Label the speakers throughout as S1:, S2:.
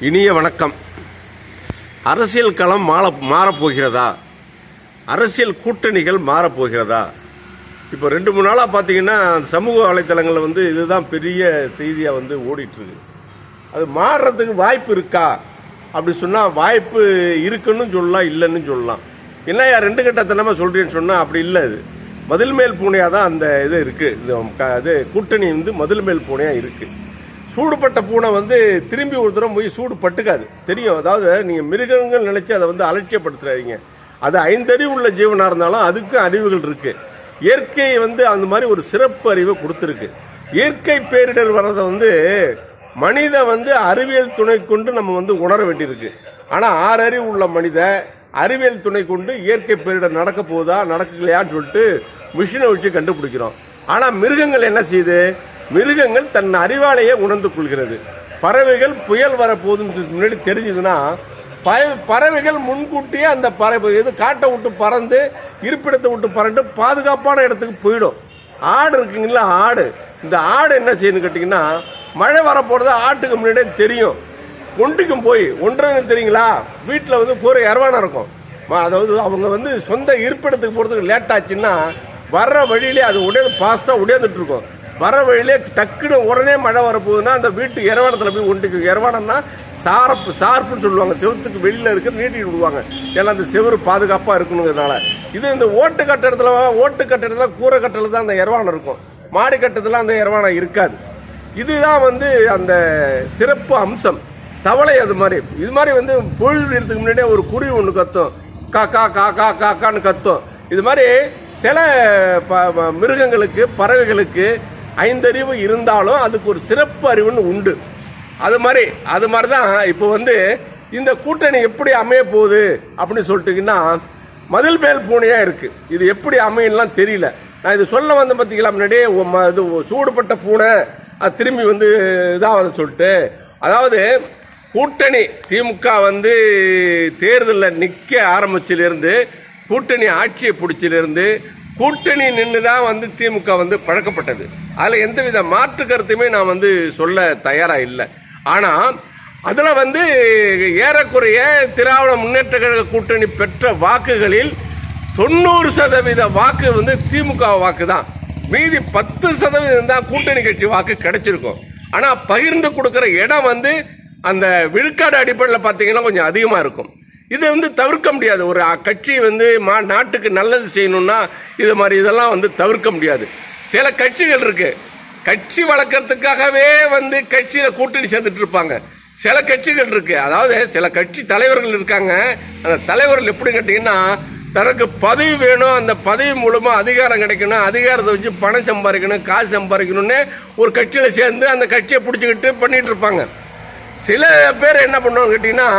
S1: இனிய வணக்கம். அரசியல் களம் மாற மாறப்போகிறதா? அரசியல் கூட்டணிகள் மாறப்போகிறதா? இப்போ ரெண்டு மூணு நாளாக பார்த்தீங்கன்னா சமூக வலைத்தளங்களில் வந்து இதுதான் பெரிய செய்தியாக வந்து ஓடிட்டுருக்கு. அது மாறுறதுக்கு வாய்ப்பு இருக்கா? அப்படி சொன்னால் வாய்ப்பு இருக்குன்னு சொல்லலாம் இல்லைன்னு சொல்லலாம். என்னய்யா ரெண்டு கட்டத்தனமாக சொல்கிறேன்னு சொன்னால் அப்படி இல்லை இது. மதில் மேல் பூனையாக தான் அந்த இது இருக்குது இது க- இது கூட்டணி வந்து மதில் மேல் பூனையாக இருக்குது சூடுபட்ட பூனை வந்து திரும்பி ஒரு தடவை போய் சூடு பட்டுக்காது. தெரியும். அதாவது நீங்கள் மிருகங்கள் நினச்சி அதை வந்து அலட்சியப்படுத்துறாதீங்க. அது ஐந்தறிவு உள்ள ஜீவனாக இருந்தாலும் அதுக்கும் அறிவுகள் இருக்குது இயற்கை வந்து அந்த மாதிரி ஒரு சிறப்பு அறிவை கொடுத்துருக்கு. இயற்கை பேரிடர் வர்றதை வந்து மனித வந்து அறிவியல் துணை கொண்டு நம்ம வந்து உணர வேண்டியிருக்கு. ஆனால் ஆறு அறிவு உள்ள மனித அறிவியல் துணை கொண்டு இயற்கை பேரிடர் நடக்க போதா நடக்கலையான்னு சொல்லிட்டு மிஷினை வச்சு கண்டுபிடிக்கிறோம். ஆனால் மிருகங்கள் என்ன செய்யுது? மிருகங்கள் தன் அறிவாலையே உணர்ந்து கொள்கிறது. பறவைகள் புயல் வரப்போகுதுன்னு முன்னாடி தெரிஞ்சதுன்னா பய- பறவைகள் முன்கூட்டியே அந்த பறவை இது காட்டை விட்டு பறந்து இருப்பிடத்தை விட்டு பறந்து பாதுகாப்பான இடத்துக்கு போயிடும். ஆடு இருக்குங்களா ஆடு. இந்த ஆடு என்ன செய்யணும்னு கேட்டிங்கன்னா மழை வரப்போகிறது ஆட்டுக்கு முன்னாடியே தெரியும். ஒன்றுக்கும் போய் ஒன்றுன்னு தெரியுங்களா? வீட்டில் வந்து கூரை இரவானம் இருக்கும். அதாவது அவங்க வந்து சொந்த இருப்பிடத்துக்கு போகிறதுக்கு லேட் ஆச்சுன்னா வர்ற வழியிலே அது உடைய ஃபாஸ்ட்டாக உடையாந்துட்டு இருக்கும். வர வழியிலே டக்குன்னு உடனே மழை வரப்போகுதுன்னா அந்த வீட்டு இரவானத்தில் போய் ஒன்றுக்கு இரவானம்னா சார்ப்பு சார்ப்புன்னு சொல்லுவாங்க. செவத்துக்கு வெளியில் இருக்க நீட்டிட்டு விடுவாங்க. ஏன்னா அந்த செவரு பாதுகாப்பாக இருக்கணுங்கிறதுனால. இது இந்த ஓட்டு கட்டடத்தில் ஓட்டு கட்டடத்தில் கூரை கட்டடத்தில் தான் அந்த இரவானம் இருக்கும். மாடி கட்டத்தில் அந்த இரவானம் இருக்காது. இதுதான் வந்து அந்த சிறப்பு அம்சம். தவளை அது மாதிரி. இது மாதிரி வந்து பொழுது விடுறதுக்கு முன்னாடியே ஒரு குருவி ஒன்று கத்தும். கா கா கா கா காக்கான்னு கத்தும். இது மாதிரி சில ப- மிருகங்களுக்கு பறவைகளுக்கு ஐந்தறிவு இருந்தாலும் அதுக்கு ஒரு சிறப்பு அறிவுன்னு உண்டு. அது மாதிரி அது மாதிரி தான் இப்போ வந்து இந்த கூட்டணி எப்படி அமைய போகுது அப்படின்னு சொல்லிட்டிங்கன்னா மதில் மேல் பூனையாக இருக்குது இது எப்படி அமையலாம் தெரியல. நான் இது சொல்ல வந்த பார்த்தீங்களா முன்னாடியே இது சூடுபட்ட பூனை அது திரும்பி வந்து இதாக சொல்லிட்டு. அதாவது கூட்டணி திமுக வந்து தேர்தலில் நிற்க ஆரம்பிச்சிலிருந்து கூட்டணி ஆட்சியை பிடிச்சிலிருந்து கூட்டணி நின்று தான் வந்து திமுக வந்து பழக்கப்பட்டது. அதில் எந்தவித மாற்று கருத்துமே நான் வந்து சொல்ல தயாராக இல்லை. ஆனால் அதில் வந்து ஏறக்குறைய திராவிட முன்னேற்ற கழக கூட்டணி பெற்ற வாக்குகளில் தொண்ணூறு சதவீத வாக்கு வந்து திமுக வாக்கு தான் மீதி பத்து சதவீதம் தான் கூட்டணி கட்சி வாக்கு கிடைச்சிருக்கும். ஆனால் பகிர்ந்து கொடுக்குற இடம் வந்து அந்த விழுக்காடு அடிப்படையில் பார்த்தீங்கன்னா கொஞ்சம் அதிகமாக இருக்கும். இதை வந்து தவிர்க்க முடியாது. ஒரு கட்சி வந்து மா நாட்டுக்கு நல்லது செய்யணும்னா இது மாதிரி இதெல்லாம் வந்து தவிர்க்க முடியாது. சில கட்சிகள் இருக்கு. கட்சி வளர்க்கறதுக்காகவே வந்து கட்சியில் கூட்டணி சேர்ந்துட்டு இருப்பாங்க. சில கட்சிகள் இருக்கு. அதாவது சில கட்சி தலைவர்கள் இருக்காங்க. அந்த தலைவர்கள் எப்படி கேட்டீங்கன்னா தனக்கு பதவி வேணும். அந்த பதவி மூலமா அதிகாரம் கிடைக்கணும். அதிகாரத்தை வச்சு பணம் சம்பாதிக்கணும் காசு சம்பாதிக்கணும்னு ஒரு கட்சியில சேர்ந்து அந்த கட்சியை பிடிச்சிக்கிட்டு பண்ணிட்டு இருப்பாங்க. சில பேர் என்ன பண்ணுவாங்க கேட்டீங்கன்னா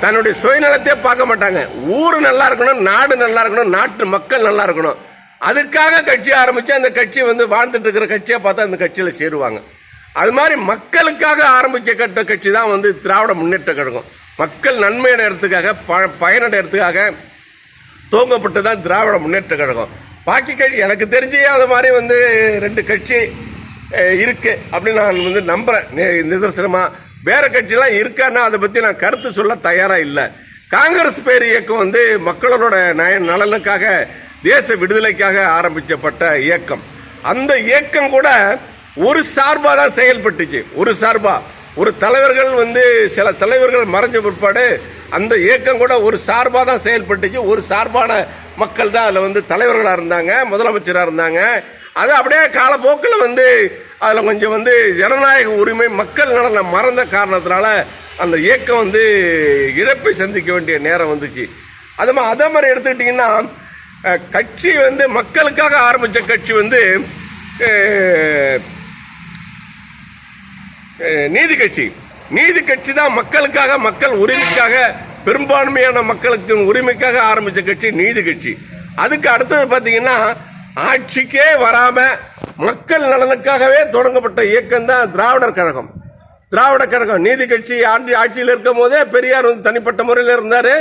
S1: தன்னுடைய சுயநலத்தையே பார்க்க மாட்டாங்க. ஊர் நல்லா இருக்கணும் நாடு நல்லா இருக்கணும் நாட்டு மக்கள் நல்லா இருக்கணும். அதுக்காக கட்சி ஆரம்பித்து அந்த கட்சி வந்து வாழ்ந்துட்டு இருக்கிற கட்சியை பார்த்தா அந்த கட்சியில் சேருவாங்க. அது மாதிரி மக்களுக்காக ஆரம்பிக்க கட்ட கட்சி தான் வந்து திராவிட முன்னேற்ற கழகம். மக்கள் நன்மை அடையறதுக்காக ப- பயனடைறதுக்காக துவங்கப்பட்டு தான் திராவிட முன்னேற்ற கழகம். பாக்கி கட்சி எனக்கு தெரிஞ்சே அது மாதிரி வந்து ரெண்டு கட்சி இருக்குது அப்படின்னு நான் வந்து நம்புறேன். நிதர்சனமாக வேற கட்சியெல்லாம் இருக்கான்னா அதை பற்றி நான் கருத்து சொல்ல தயாராக இல்லை. காங்கிரஸ் பேர் இயக்கம் வந்து மக்களோட நய நலனுக்காக தேச விடுதலைக்காக ஆரம்பிக்கப்பட்ட இயக்கம். அந்த இயக்கம் கூட ஒரு சார்பாக தான் செயல்பட்டுச்சு. ஒரு சார்பாக ஒரு தலைவர்கள் வந்து சில தலைவர்கள் மறைஞ்ச பிற்பாடு அந்த இயக்கம் கூட ஒரு சார்பாக தான் செயல்பட்டுச்சு. ஒரு சார்பான மக்கள் தான் அதில் வந்து தலைவர்களாக இருந்தாங்க முதலமைச்சராக இருந்தாங்க. அது அப்படியே காலப்போக்கில் வந்து அதில் கொஞ்சம் வந்து ஜனநாயக உரிமை மக்கள் நலனை மறந்த காரணத்தினால அந்த இயக்கம் வந்து இழப்பை சந்திக்க வேண்டிய நேரம் வந்துச்சு. அது மாதிரி அதே மாதிரி எடுத்துக்கிட்டிங்கன்னா கட்சி வந்து மக்களுக்காக ஆரம்பித்த கட்சி வந்து நீதி கட்சி. நீதி கட்சி தான் மக்களுக்காக மக்கள் உரிமைக்காக பெரும்பான்மையான மக்களுக்கு உரிமைக்காக ஆரம்பித்த கட்சி நீதி கட்சி. அதுக்கு அடுத்தது பார்த்தீங்கன்னா ஆட்சிக்கே வராம மக்கள் நலனுக்காகவே தொடங்கப்பட்ட இயக்கம் தான் திராவிடர் கழகம். திராவிட கழகம். நீதி கட்சி ஆட்சி ஆட்சியில் இருக்கும் போதே பெரியார் வந்து தனிப்பட்ட முறையில் இருந்தார்.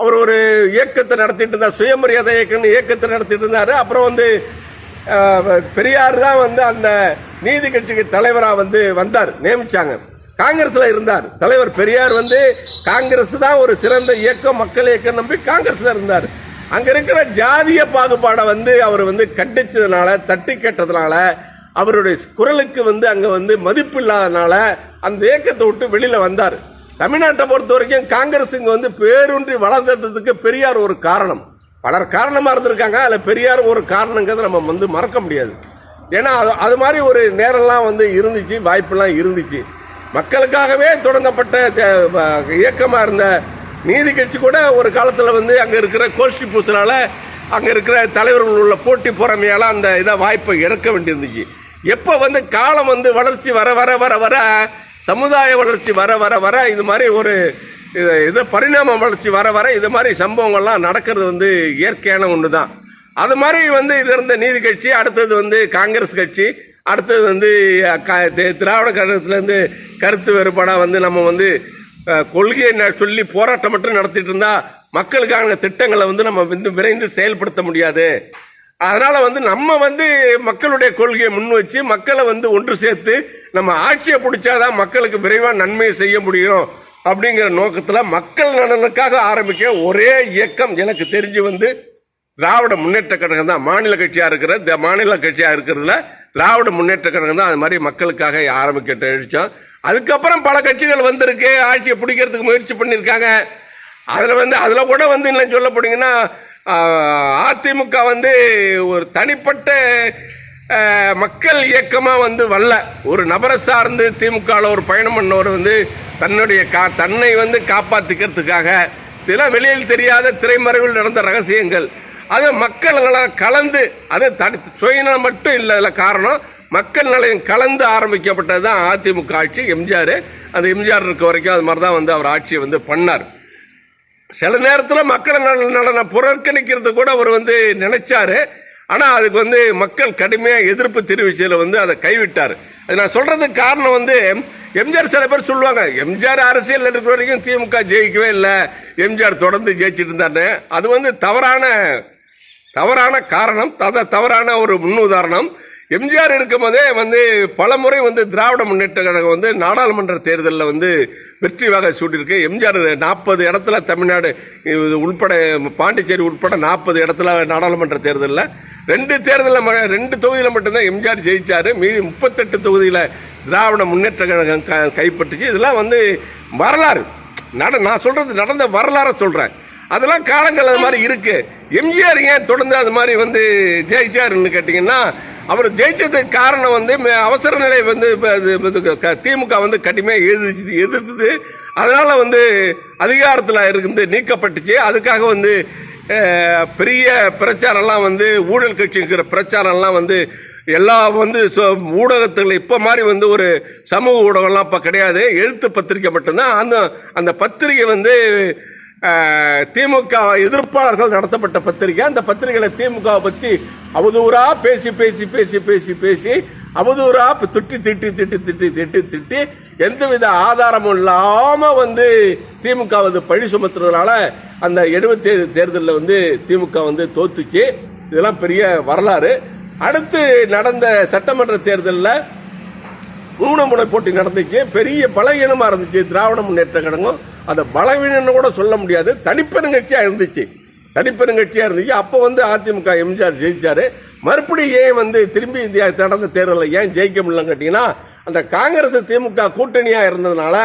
S1: அவர் ஒரு இயக்கத்தை நடத்திட்டு இருந்தார். சுயமரியாதை இயக்கம்னு இயக்கத்தை நடத்திட்டு இருந்தார். அப்புறம் வந்து பெரியார் தான் வந்து அந்த நீதி கட்சிக்கு தலைவராக வந்து வந்தார் நியமித்தாங்க காங்கிரஸில் இருந்தார். தலைவர் பெரியார் வந்து காங்கிரஸ் தான் ஒரு சிறந்த இயக்கம் மக்கள் இயக்கம் நம்பி காங்கிரஸில் இருந்தார். அங்க இருக்கிற ஜாதிய பாகுபாடை வந்து அவர் வந்து கண்டிச்சதுனால தட்டி கேட்டதுனால அவருடைய குரலுக்கு வந்து அங்க வந்து மதிப்பு இல்லாதனால அந்த இயக்கத்தை விட்டு வெளியில வந்தார். தமிழ்நாட்டை பொறுத்த வரைக்கும் காங்கிரஸ் இங்கே வந்து பேரூன்றி வளர்ந்ததுக்கு பெரியார் ஒரு காரணம். பலர் காரணமா இருந்திருக்காங்க அதுல பெரியார் ஒரு காரணங்கிறது நம்ம வந்து மறக்க முடியாது. ஏன்னா அது அது மாதிரி ஒரு நேரம்லாம் வந்து இருந்துச்சு வாய்ப்பெல்லாம் இருந்துச்சு. மக்களுக்காகவே தொடங்கப்பட்ட இயக்கமாக இருந்த நீதி கட்சி கூட ஒரு காலத்தில் வந்து அங்கே இருக்கிற கோஷ்டி பூசலால் அங்கே இருக்கிற தலைவர்கள் உள்ள போட்டி பொறாமையால் அந்த இதை வாய்ப்பை இழக்க வேண்டியிருந்துச்சு. எப்போ வந்து காலம் வந்து வளர்ச்சி வர வர வர வர சமுதாய வளர்ச்சி வர வர வர இது மாதிரி ஒரு இது இது பரிணாம வளர்ச்சி வர வர இது மாதிரி சம்பவங்கள்லாம் நடக்கிறது வந்து இயற்கையான ஒன்று தான் அது மாதிரி வந்து இது இருந்த நீதி கட்சி அடுத்தது வந்து காங்கிரஸ் கட்சி அடுத்தது வந்து க- திராவிட கழகத்துலேருந்து கருத்து வேறுபாடாக வந்து நம்ம வந்து கொள்கையை ந- சொல்லி போராட்டம் மட்டும் நடத்திட்டு இருந்தா மக்களுக்கான திட்டங்களை வந்து நம்ம வந்து விரைந்து செயல்படுத்த முடியாது. அதனால வந்து நம்ம வந்து மக்களுடைய கொள்கையை முன் வச்சு மக்களை வந்து ஒன்று சேர்த்து நம்ம ஆட்சியை பிடிச்சாதான் மக்களுக்கு விரைவாக நன்மையை செய்ய முடியும் அப்படிங்கிற நோக்கத்தில் மக்கள் நலனுக்காக ஆரம்பிக்க ஒரே இயக்கம் எனக்கு தெரிஞ்சு வந்து திராவிட முன்னேற்ற கழகம் தான். மாநில கட்சியாக இருக்கிற மாநில கட்சியாக இருக்கிறதுல திராவிட முன்னேற்ற கழகம் தான். அது மாதிரி மக்களுக்காக ஆரம்பிக்க அழிச்சோம் அதுக்கப்புறம் பல கட்சிகள் வந்திருக்கு ஆட்சியை பிடிக்கிறதுக்கு முயற்சி பண்ணியிருக்காங்க. அதில் வந்து அதில் கூட வந்து என்ன சொல்ல போனீங்கன்னா அதிமுக வந்து ஒரு தனிப்பட்ட மக்கள் இயக்கமாக வந்து வரல. ஒரு நபரை சார்ந்து திமுகவில் ஒரு பயணம் பண்ணவர் வந்து தன்னுடைய கா தன்னை வந்து காப்பாற்றிக்கிறதுக்காக இதெல்லாம் வெளியில் தெரியாத திரைமறைவில் நடந்த ரகசியங்கள். அது மக்கள் கலந்து அது தனி சுயநலம் மட்டும் இல்லை அதில் காரணம் மக்கள் நலன் கலந்து ஆரம்பிக்கப்பட்டது தான் அதிமுக ஆட்சி. எம்ஜிஆர் அந்த எம்ஜிஆர் இருக்க வரைக்கும் அது மாதிரி தான் வந்து அவர் ஆட்சியை வந்து பண்ணார். சில நேரத்தில் மக்கள் நலனை புறக்கணிக்கிறது கூட அவர் வந்து நினைச்சாரு. ஆனால் அதுக்கு வந்து மக்கள் கடுமையாக எதிர்ப்பு தெரிவிச்சதில் வந்து அதை கைவிட்டார். அது நான் சொல்கிறதுக்கு காரணம் வந்து எம்ஜிஆர் சில பேர் சொல்லுவாங்க எம்ஜிஆர் அரசியல் இருக்கிற வரைக்கும் திமுக ஜெயிக்கவே இல்லை. எம்ஜிஆர் தொடர்ந்து ஜெயிச்சிட்டு இருந்தாரு அது வந்து தவறான தவறான காரணம் தத தவறான ஒரு முன்னுதாரணம். எம்ஜிஆர் இருக்கும் போதே வந்து பல முறை வந்து திராவிட முன்னேற்ற கழகம் வந்து நாடாளுமன்ற தேர்தலில் வந்து வெற்றி வாகை சூட்டியிருக்கு. எம்ஜிஆர் நாற்பது இடத்துல தமிழ்நாடு இது உள்பட பாண்டிச்சேரி உட்பட நாற்பது இடத்துல நாடாளுமன்ற தேர்தலில். ரெண்டு தேர்தலில் ரெண்டு தொகுதியில் மட்டும்தான் எம்ஜிஆர் ஜெயிச்சார். மீதி முப்பத்தெட்டு தொகுதியில் திராவிட முன்னேற்ற கழகம் க- கைப்பற்றுச்சு. இதெல்லாம் வந்து வரலாறு. நட நான் சொல்கிறது நடந்த வரலாறை சொல்கிறேன் அதெல்லாம் காலங்கள் அது மாதிரி இருக்குது எம்ஜிஆர் ஏன் தொடர்ந்து அது மாதிரி வந்து ஜெயிச்சாருன்னு கேட்டிங்கன்னா அவர் ஜெயிச்சதுக்கு காரணம் வந்து அவசர நிலை வந்து க- திமுக வந்து கடுமையாக எதிர்த்து எதிர்த்தது. அதனால் வந்து அதிகாரத்தில் இருந்து நீக்கப்பட்டுச்சு. அதுக்காக வந்து பெரிய பிரச்சாரம்லாம் வந்து ஊழல் கட்சிங்கிற பிரச்சாரம்லாம் வந்து எல்லா வந்து ஊடகத்தில் இப்போ மாதிரி வந்து ஒரு சமூக ஊடகம்லாம் இப்போ கிடையாது. எழுத்து பத்திரிக்கை மட்டும்தான். அந்த அந்த பத்திரிகை வந்து திமுக எதிர்ப்பாளர்கள் நடத்தப்பட்ட பத்திரிகை. அந்த பத்திரிகையில் திமுக பற்றி அவதூறா பேசி பேசி பேசி பேசி பேசி அவதூறா திட்டி திட்டி திட்டி திட்டி திட்டி திட்டி எந்தவித ஆதாரமும் இல்லாமல் வந்து திமுக வந்து பழி சுமத்துறதுனால அந்த எழுபத்தேழு தேர்தலில் வந்து திமுக வந்து தோத்துச்சு. இதெல்லாம் பெரிய வரலாறு. அடுத்து நடந்த சட்டமன்ற தேர்தலில் மூணு போட்டி நடந்துச்சு. பெரிய பலவீனமாக இருந்துச்சு. திராவிட முன்னேற்ற கழகம். அந்த பலவீனம்னு கூட சொல்ல முடியாது. தனிப்பெருங்கட்சியாக இருந்துச்சு. தனிப்பெருங்கட்சியா இருந்துச்சு அப்போ வந்து அதிமுக எம்ஜிஆர் ஜெயிச்சாரு. மறுபடியும் ஏன் வந்து திரும்பி இந்தியா நடந்த தேர்தலில் ஏன் ஜெயிக்க முடியலன்னு கேட்டீங்கன்னா அந்த காங்கிரஸ் திமுக கூட்டணியா இருந்ததுனால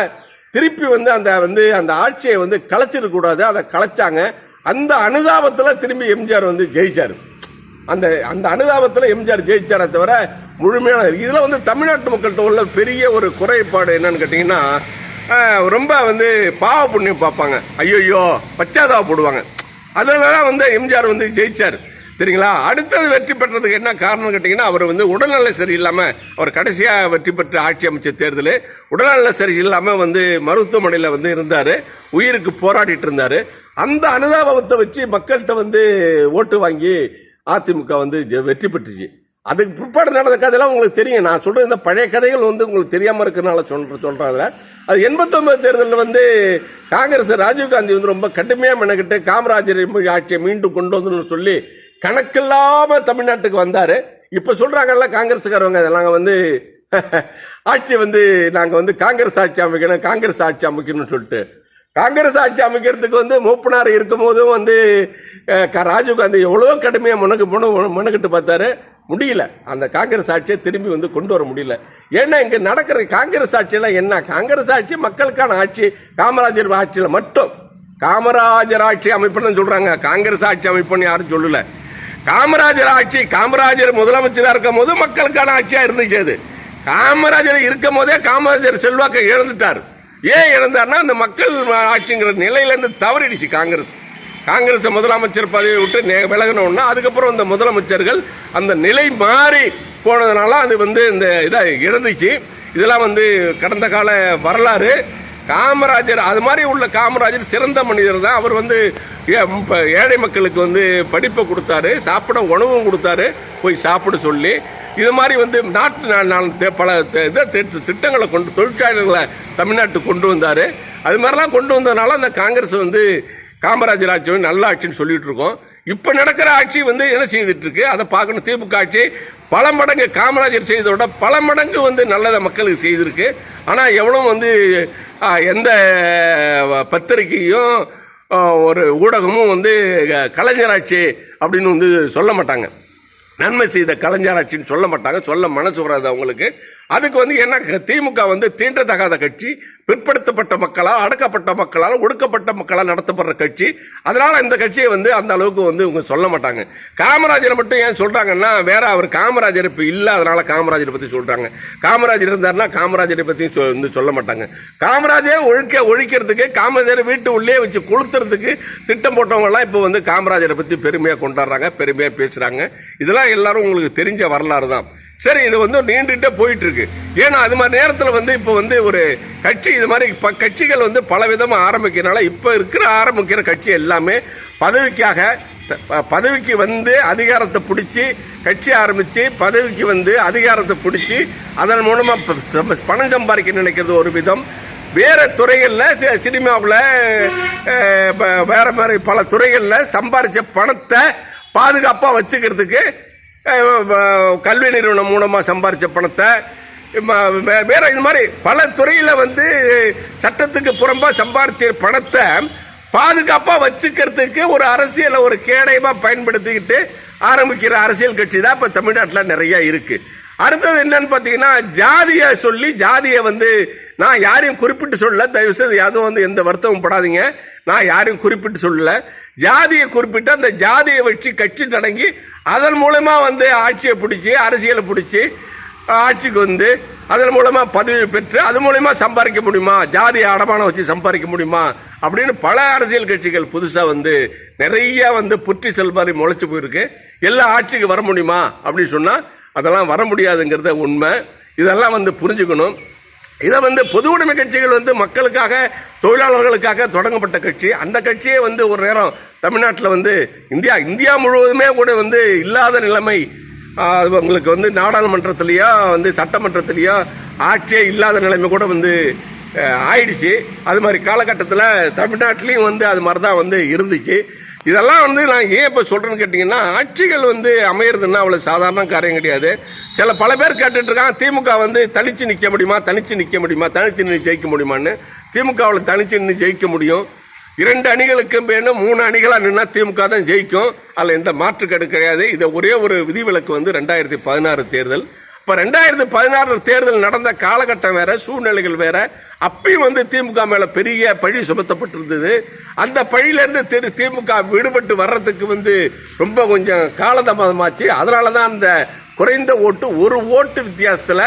S1: திருப்பி வந்து அந்த வந்து அந்த ஆட்சியை வந்து கலைச்சிடக்கூடாது அதை கலைச்சாங்க. அந்த அனுதாபத்தில் திரும்பி எம்ஜிஆர் வந்து ஜெயிச்சார். அந்த அந்த அனுதாபத்தில் எம்ஜிஆர் ஜெயிச்சாரே தவிர முழுமையான இதில் வந்து தமிழ்நாட்டு மக்கள்கிட்ட உள்ள பெரிய ஒரு குறைபாடு என்னன்னு கேட்டிங்கன்னா ரொம்ப வந்து பாவ புண்ணியம் பார்ப்பாங்க. ஐயோ போடுவாங்க. அதில் தான் வந்து எம்ஜிஆர் வந்து ஜெயிச்சார். சரிங்களா அடுத்தது வெற்றி பெற்றதுக்கு என்ன காரணம் கேட்டிங்கன்னா அவர் வந்து உடல்நல சரியில்லாமல் அவர் கடைசியாக வெற்றி பெற்று ஆட்சி அமைச்ச தேர்தல் உடல்நல சரியில்லாமல் வந்து மருத்துவமனையில் வந்து இருந்தார். உயிருக்கு போராடிட்டு இருந்தார். அந்த அனுதாபத்தை வச்சு மக்கள்கிட்ட வந்து ஓட்டு வாங்கி அதிமுக வந்து ஜெ- வெற்றி பெற்றுச்சு. அதுக்கு பிற்பாடு நடந்த கதையெல்லாம் உங்களுக்கு தெரியும். நான் சொல்கிற இந்த பழைய கதைகள் வந்து உங்களுக்கு தெரியாமல் இருக்கிறனால சொல்ற சொல்றேன் அது எண்பத்தொன்பது தேர்தலில் வந்து காங்கிரஸ் ராஜீவ்காந்தி வந்து ரொம்ப கடுமையாக மெனக்கிட்டு காமராஜர் ஆட்சியை மீண்டும் கொண்டு வந்து சொல்லி கணக்கில்லாமல் தமிழ்நாட்டுக்கு வந்தார். இப்போ சொல்கிறாங்கல்ல காங்கிரஸ்காரவங்க நாங்கள் வந்து ஆட்சி வந்து நாங்கள் வந்து காங்கிரஸ் ஆட்சி அமைக்கணும் காங்கிரஸ் ஆட்சி அமைக்கணும்னு சொல்லிட்டு. காங்கிரஸ் ஆட்சி அமைக்கிறதுக்கு வந்து மூப்பனார் இருக்கும் போதும் வந்து ராஜீவ்காந்தி எவ்வளோ கடுமையாக முனக்கு முன முனக்கிட்டு பார்த்தாரு. முடியல. அந்த காங்கிரஸ் ஆட்சியை திரும்பி வந்து கொண்டு வர முடியல. ஏன்னா இங்கே நடக்கிற காங்கிரஸ் ஆட்சியெல்லாம் என்ன? காங்கிரஸ் ஆட்சி மக்களுக்கான ஆட்சி காமராஜர் ஆட்சியில் மட்டும். காமராஜர் ஆட்சி அமைப்புன்னு சொல்கிறாங்க காங்கிரஸ் ஆட்சி அமைப்புன்னு யாரும் சொல்லல. காமராஜர் ஆட்சி காமராஜர் முதலமைச்சராக இருக்கும் போது மக்களுக்கான ஆட்சியாக இருந்துச்சு அது காமராஜர் இருக்கும் போதே காமராஜர் செல்வாக்கை இழந்துட்டார். ஏன் இழந்தார்னா அந்த மக்கள் ஆட்சிங்கிற நிலையிலேருந்து தவறிடுச்சு காங்கிரஸ். காங்கிரஸ் முதலமைச்சர் பதவியை விட்டு விலகினோன்னா அதுக்கப்புறம் இந்த முதலமைச்சர்கள் அந்த நிலை மாறி போனதுனால அது வந்து இந்த இதாக இழந்துச்சு இதெல்லாம் வந்து கடந்த கால வரலாறு. காமராஜர் அது மாதிரி உள்ள காமராஜர் சிறந்த மனிதர் தான். அவர் வந்து ஏ- ஏழை மக்களுக்கு வந்து படிப்பை கொடுத்தாரு சாப்பிட உணவும் கொடுத்தாரு போய் சாப்பிட சொல்லி. இது மாதிரி வந்து நாட்டு நா- பல இதை திட்டங்களை கொண்டு தொழிற்சாலைகளை தமிழ்நாட்டுக்கு கொண்டு வந்தார். அது மாதிரிலாம் கொண்டு வந்ததுனால அந்த காங்கிரஸ் வந்து காமராஜர் ஆட்சி வந்து நல்ல ஆட்சின்னு சொல்லிட்டு இருக்கோம். இப்போ நடக்கிற ஆட்சி வந்து என்ன செய்துட்டு இருக்கு அதை பார்க்கணும். திமுக ஆட்சி பல மடங்கு காமராஜர் செய்ததை விட பல மடங்கு வந்து நல்லதை மக்களுக்கு செய்திருக்கு. ஆனால் எவனும் வந்து எந்த பத்திரிகையும் ஒரு ஊடகமும் வந்து கலைஞர் ஆட்சி அப்படின்னு வந்து சொல்ல மாட்டாங்க. நன்மை செய்த கலைஞராட்சின்னு சொல்ல மாட்டாங்க. சொல்ல மனசு வராது அவங்களுக்கு. அதுக்கு வந்து என்ன திமுக வந்து தீண்டத்தகாத கட்சி பிற்படுத்தப்பட்ட மக்களால் அடக்கப்பட்ட மக்களால் ஒடுக்கப்பட்ட மக்களால் நடத்தப்படுற கட்சி. அதனால இந்த கட்சியை வந்து அந்த அளவுக்கு வந்து இவங்க சொல்ல மாட்டாங்க. காமராஜரை மட்டும் ஏன் சொல்றாங்கன்னா வேற அவர் காமராஜர் இப்போ இல்லை அதனால காமராஜரை பத்தி சொல்றாங்க. காமராஜர் இருந்தாருன்னா காமராஜரை பத்தி சொ- வந்து சொல்ல மாட்டாங்க. காமராஜரை ஒழிக்க ஒழிக்கிறதுக்கு காமராஜரை வீட்டு உள்ளே வச்சு கொளுத்துறதுக்கு திட்டம் போட்டவங்கலாம் இப்போ வந்து காமராஜரை பத்தி பெருமையாக கொண்டாடுறாங்க பெருமையாக பேசுறாங்க. இதெல்லாம் எல்லாரும் உங்களுக்கு தெரிஞ்ச வரலாறு தான். சரி இது வந்து நீண்டுகிட்டே போயிட்டு இருக்கு ஏன்னா அது மாதிரி நேரத்தில் வந்து இப்போ வந்து ஒரு கட்சி இது மாதிரி ப- கட்சிகள் வந்து பல விதமாக ஆரம்பிக்கிறனால இப்போ இருக்கிற ஆரம்பிக்கிற கட்சி எல்லாமே பதவிக்காக பதவிக்கு வந்து அதிகாரத்தை பிடிச்சி கட்சி ஆரம்பித்து பதவிக்கு வந்து அதிகாரத்தை பிடிச்சி அதன் மூலமாக பணம் சம்பாதிக்க நினைக்கிறது ஒரு விதம். வேற துறைகளில் சினிமாவில் வேற மாதிரி பல துறைகளில் சம்பாதிச்ச பணத்தை பாதுகாப்பாக வச்சுக்கிறதுக்கு கல்வி நிறுவனம் மூலமாக சம்பாதிச்ச பணத்தை வேறு வேற இது மாதிரி பல துறையில் வந்து சட்டத்துக்கு புறம்பாக சம்பாதிச்ச பணத்தை பாதுகாப்பாக வச்சுக்கிறதுக்கு ஒரு அரசியலை ஒரு கேடயமாக பயன்படுத்திக்கிட்டு ஆரம்பிக்கிற அரசியல் கட்சி தான் இப்போ தமிழ்நாட்டில் நிறையா இருக்குது அடுத்தது என்னன்னு பார்த்தீங்கன்னா ஜாதியை சொல்லி ஜாதியை வந்து நான் யாரையும் குறிப்பிட்டு சொல்லல. தயவுசெய்து யாரும் வந்து எந்த வருத்தமும் படாதீங்க. நான் யாரையும் குறிப்பிட்டு சொல்லல. ஜாதியை குறிப்பிட்டு அந்த ஜாதியை வச்சு கட்சி தொடங்கி அதன் மூலமாக வந்து ஆட்சியை பிடிச்சி அரசியலை பிடிச்சி ஆட்சிக்கு வந்து அதன் மூலமாக பதவி பெற்று அது மூலயமா சம்பாதிக்க முடியுமா? ஜாதியை அடமானம் வச்சு சம்பாதிக்க முடியுமா? அப்படின்னு பல அரசியல் கட்சிகள் புதுசாக வந்து நிறைய வந்து புற்றி செல் மாதிரி போயிருக்கு. எல்லா ஆட்சிக்கு வர முடியுமா? அப்படின்னு சொன்னால் அதெல்லாம் வர முடியாதுங்கிறத உண்மை. இதெல்லாம் வந்து புரிஞ்சுக்கணும். இதை வந்து பொது உடைமை கட்சிகள் வந்து மக்களுக்காக தொழிலாளர்களுக்காக தொடங்கப்பட்ட கட்சி. அந்த கட்சியே வந்து ஒரு நேரம் தமிழ்நாட்டில் வந்து இந்தியா இந்தியா முழுவதுமே கூட வந்து இல்லாத நிலைமை அது உங்களுக்கு வந்து நாடாளுமன்றத்திலேயோ வந்து சட்டமன்றத்திலேயோ ஆட்சியே இல்லாத நிலைமை கூட வந்து ஆயிடுச்சு. அது மாதிரி காலகட்டத்தில் தமிழ்நாட்டிலையும் வந்து அது மாதிரி தான் வந்து இருந்துச்சு. இதெல்லாம் வந்து நான் ஏன் இப்போ சொல்கிறேன்னு கேட்டிங்கன்னா ஆட்சிகள் வந்து அமையிறதுன்னா அவ்வளோ சாதாரண காரியம் கிடையாது. சில பல பேர் கேட்டுட்டு திமுக வந்து தனித்து நிற்க முடியுமா தனித்து நிற்க முடியுமா தனித்து நின்று ஜெயிக்க முடியுமான்னு. திமுகவில் தனிச்சு நின்று ஜெயிக்க முடியும். இரண்டு அணிகளுக்கும் வேணும் மூணு அணிகளாக நின்னா திமுக தான் ஜெயிக்கும். அதில் எந்த மாற்றுக்கடு கிடையாது. இதை ஒரே ஒரு விதிவிலக்கு வந்து ரெண்டாயிரத்தி பதினாறு தேர்தல். இப்போ ரெண்டாயிரத்தி பதினாறு தேர்தல் நடந்த காலகட்டம் வேற சூழ்நிலைகள் வேற. அப்பயும் வந்து திமுக மேல பெரிய பழி சுமத்தப்பட்டிருந்தது. அந்த பழியிலேருந்து திரு திமுக விடுபட்டு வர்றதுக்கு வந்து ரொம்ப கொஞ்சம் காலதாமதமாச்சு. அதனால தான் அந்த குறைந்த ஓட்டு ஒரு ஓட்டு வித்தியாசத்தில்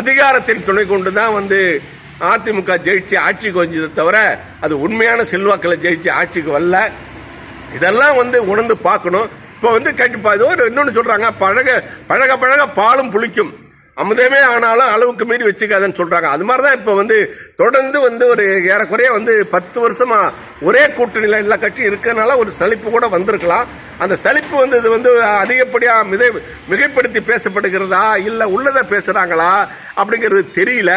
S1: அதிகாரத்தில் துணை கொண்டு தான் வந்து அதிமுக ஜெயிச்சு ஆட்சிக்கு வந்தது தவிர அது உண்மையான செல்வாக்களை ஜெயிச்சு ஆட்சிக்கு வரல. இதெல்லாம் வந்து உணர்ந்து பார்க்கணும். இப்போ வந்து கண்டிப்பாக இது ஒரு இன்னொன்று சொல்கிறாங்க பழக பழக பழக பாலும் புளிக்கும். அமுதமே ஆனாலும் அளவுக்கு மீறி வச்சுக்காதன்னு சொல்கிறாங்க அது மாதிரி தான் இப்போ வந்து தொடர்ந்து வந்து ஒரு ஏறக்குறைய வந்து பத்து வருஷமாக ஒரே கூட்டணியில் எல்லா கட்சியும் இருக்கிறதுனால ஒரு சலிப்பு கூட வந்திருக்கலாம். அந்த சலிப்பு வந்து இது வந்து அதிகப்படியாக மிதை மிகைப்படுத்தி பேசப்படுகிறதா இல்லை உள்ளதை பேசுகிறாங்களா அப்படிங்கிறது தெரியல.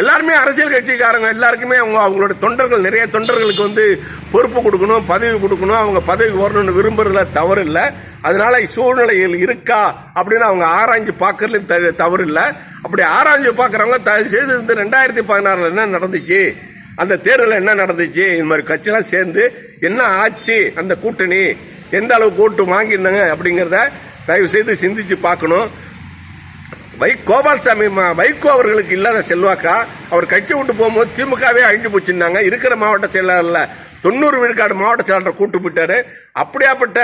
S1: எல்லாருமே அரசியல் கட்சிக்காரங்க எல்லாருக்குமே அவங்க அவங்களோட தொண்டர்கள் நிறைய தொண்டர்களுக்கு வந்து பொறுப்பு கொடுக்கணும் பதவி கொடுக்கணும். அவங்க பதவி வரணும்னு விரும்புறதுல தவறு இல்லை அதனால சூழ்நிலையில் இருக்கா அப்படின்னு அவங்க ஆராய்ஞ்சு பார்க்கறதுல த- தவறு இல்லை அப்படி ஆராய்ஞ்சு பார்க்குறவங்க தயவு செய்து இந்த ரெண்டாயிரத்தி பதினாறில் என்ன நடந்துச்சு? அந்த தேர்தலில் என்ன நடந்துச்சு? இந்த மாதிரி கட்சியெல்லாம் சேர்ந்து என்ன ஆச்சு அந்த கூட்டணி? எந்த அளவுக்கு ஓட்டு வாங்கியிருந்தாங்க அப்படிங்கிறத தயவு செய்து சிந்திச்சு பார்க்கணும். வை கோபால்சாமி வைகோ அவர்களுக்கு இல்லாத செல்வாக்கா? அவர் கட்சி விட்டு போகும்போது திமுகவே அழிஞ்சு போச்சுன்னாங்க. இருக்கிற மாவட்ட செயலாளர்ல தொண்ணூறு விழுக்காடு மாவட்ட செயலாளர் கூட்டு போயிட்டாரு. அப்படியாப்பட்ட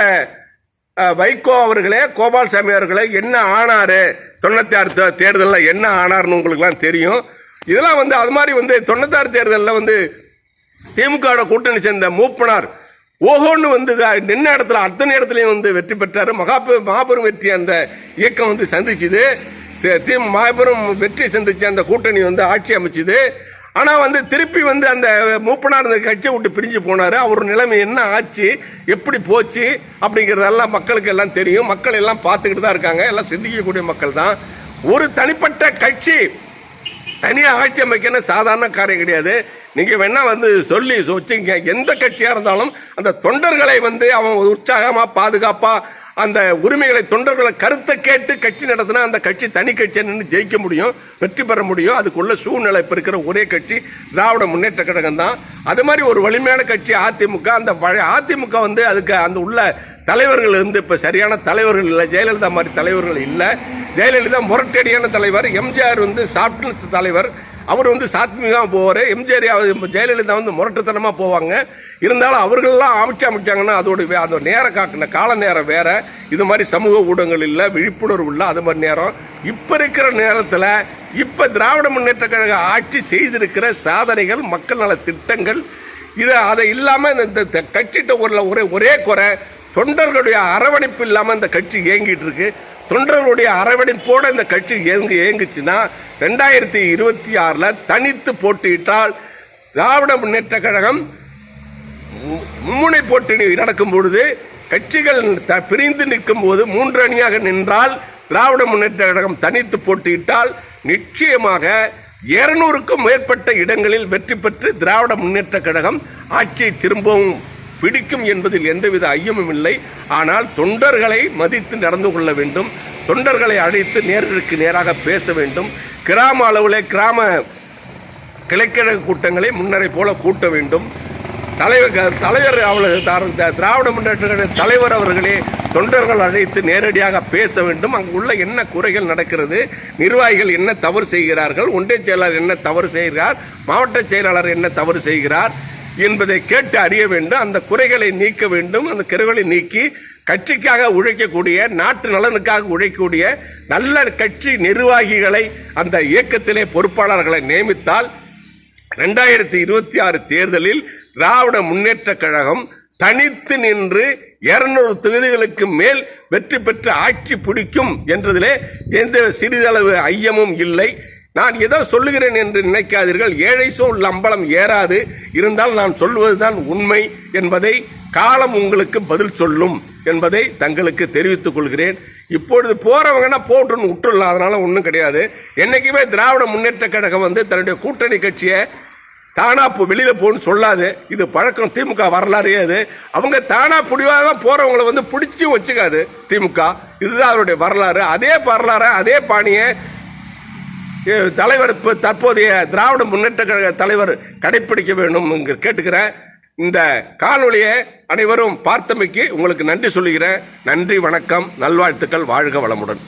S1: வைகோ அவர்களே கோபால்சாமி அவர்களே என்ன ஆனாரு? தொண்ணூத்தி ஆறு தேர்தலில் என்ன ஆனார்னு உங்களுக்குலாம் தெரியும். இதெல்லாம் வந்து அது மாதிரி வந்து தொண்ணூத்தாறு தேர்தலில் வந்து திமுக கூட்டணி சேர்ந்த மூப்பனார் ஓஹோன்னு வந்து நின்ன இடத்துல அத்தனை இடத்துலையும் வந்து வெற்றி பெற்றார். மகாபெ மாபெரும் வெற்றி அந்த இயக்கம் வந்து சந்திச்சுது. தி- மாபெரும் வெற்றி சந்திச்ச அந்த கூட்டணி வந்து ஆட்சி அமைச்சுது. ஆனால் வந்து திருப்பி வந்து அந்த மூப்பனார் அந்த கட்சியை விட்டு பிரிஞ்சு போனார். அவர் நிலைமை என்ன ஆச்சு எப்படி போச்சு அப்படிங்கிறதெல்லாம் மக்களுக்கு எல்லாம் தெரியும். மக்கள் எல்லாம் பார்த்துக்கிட்டு தான் இருக்காங்க. எல்லாம் சிந்திக்கக்கூடிய மக்கள் தான். ஒரு தனிப்பட்ட கட்சி தனியாக ஆட்சி அமைக்கணும் சாதாரண காரியம் கிடையாது. நீங்கள் வேணால் வந்து சொல்லி வச்சுங்க எந்த கட்சியாக இருந்தாலும் அந்த தொண்டர்களை வந்து அவன் உற்சாகமாக பாதுகாப்பாக அந்த உரிமைகளை தொண்டர்களை கருத்தை கேட்டு கட்சி நடத்தினா அந்த கட்சி தனி கட்சி நின்று ஜெயிக்க முடியும் வெற்றி பெற முடியும். அதுக்குள்ள சூழ்நிலை இப்போ இருக்கிற ஒரே கட்சி திராவிட முன்னேற்ற கழகம் தான். அது மாதிரி ஒரு வலிமையான கட்சி அதிமுக. அந்த பழைய அதிமுக வந்து அதுக்கு அந்த உள்ள தலைவர்கள் வந்து இப்போ சரியான தலைவர்கள் இல்லை ஜெயலலிதா மாதிரி தலைவர்கள் இல்லை. ஜெயலலிதா முரட்டடியான தலைவர் எம்ஜிஆர் வந்து சாப்ட்னஸ் தலைவர். அவர் வந்து சாத்மிகமாக போவார். எம்ஜிஆர் ஜெயலலிதா வந்து முரட்டுத்தனமாக போவாங்க. இருந்தாலும் அவர்கள்லாம் அமைச்சு அமைச்சாங்கன்னா அதோட வே- அந்த நேரம் காக்கின கால நேரம் வேற. இது மாதிரி சமூக ஊடகங்கள் இல்லை விழிப்புணர்வு இல்லை அது மாதிரி நேரம். இப்போ இருக்கிற நேரத்தில் இப்போ திராவிட முன்னேற்ற கழக ஆட்சி செய்திருக்கிற சாதனைகள் மக்கள் நல திட்டங்கள் இது அதை இல்லாமல் இந்த- இந்த இந்த கட்சிட்ட ஒரு ஒரே ஒரே குறை. தொண்டர்களுடைய அரவணைப்பு இல்லாமல் இந்த கட்சி இயங்கிட்டு இருக்கு. தொண்டர்களுடைய அரவணைப்போட இந்த கட்சி ஏங்கு இயங்குச்சுன்னா ரெண்டாயிரத்தி இருபத்தி ஆறில் தனித்து போட்டியிட்டால் திராவிட முன்னேற்ற கழகம் மும்முனை போட்டி நடக்கும் பொழுது கட்சிகள் த- பிரிந்து நிற்கும் போது மூன்று அணியாக நின்றால் திராவிட முன்னேற்ற கழகம் தனித்து போட்டியிட்டால் நிச்சயமாக இருநூறுக்கும் மேற்பட்ட இடங்களில் வெற்றி பெற்று திராவிட முன்னேற்ற கழகம் ஆட்சியை திரும்பவும் பிடிக்கும் என்பதில் எந்தவித ஐயமும் இல்லை. ஆனால் தொண்டர்களை மதித்து நடந்து கொள்ள வேண்டும். தொண்டர்களை அழைத்து நேர்களுக்கு நேராக பேச வேண்டும். கிராம அளவில் கிராம கிளைக்கழக கூட்டங்களை முன்னரை போல கூட்ட வேண்டும். தலைவர் தலைவர் அவர்கள் திராவிட முன்னேற்ற கழக தலைவர் அவர்களே தொண்டர்கள் அழைத்து நேரடியாக பேச வேண்டும். அங்கு உள்ள என்ன குறைகள் நடக்கிறது? நிர்வாகிகள் என்ன தவறு செய்கிறார்கள்? ஒன்றிய செயலாளர் என்ன தவறு செய்கிறார்? மாவட்ட செயலாளர் என்ன தவறு செய்கிறார்? என்பதை கேட்டு அறிய வேண்டும் அந்த குறைகளை நீக்க வேண்டும் அந்த குறைகளை நீக்கி கட்சிக்காக உழைக்கக்கூடிய நாட்டு நலனுக்காக உழைக்கக்கூடிய நல்ல கட்சி நிர்வாகிகளை அந்த இயக்கத்திலே பொறுப்பாளர்களை நியமித்தால் ரெண்டாயிரத்தி இருபத்தி ஆறு தேர்தலில் திராவிட முன்னேற்ற கழகம் தனித்து நின்று இருநூறு தொகுதிகளுக்கு மேல் வெற்றி பெற்று ஆட்சி பிடிக்கும் என்றதிலே எந்த சிறிதளவு ஐயமும் இல்லை. நான் ஏதோ சொல்லுகிறேன் என்று நினைக்காதீர்கள். ஏழை சோல் அம்பலம் ஏறாது. இருந்தால் நான் சொல்வதுதான் உண்மை என்பதை காலம் உங்களுக்கு பதில் சொல்லும் என்பதை தங்களுக்கு தெரிவித்துக் கொள்கிறேன். இப்பொழுது போறவங்கன்னா போட்டுன்னு விட்டுடலாம் அதனால ஒன்றும் கிடையாது. என்னைக்குமே திராவிட முன்னேற்ற கழகம் வந்து தன்னுடைய கூட்டணி கட்சியை தானா வெளியில போன்னு சொல்லாது. இது பழக்கம் திமுக வரலாறே அது. அவங்க தானா புடிவாக போறவங்களை வந்து பிடிச்சும் வச்சுக்காது திமுக. இதுதான் அவருடைய வரலாறு. அதே வரலாறு அதே பாணியை தலைவர் இப்போ தற்போதைய திராவிட முன்னேற்ற கழக தலைவர் கடைபிடிக்க வேண்டும் என்று கேட்டுக்கிறேன் இந்த காணொலியை அனைவரும் பார்த்தமைக்கு உங்களுக்கு நன்றி சொல்லுகிறேன். நன்றி வணக்கம் நல்வாழ்த்துக்கள் வாழ்க வளமுடன்.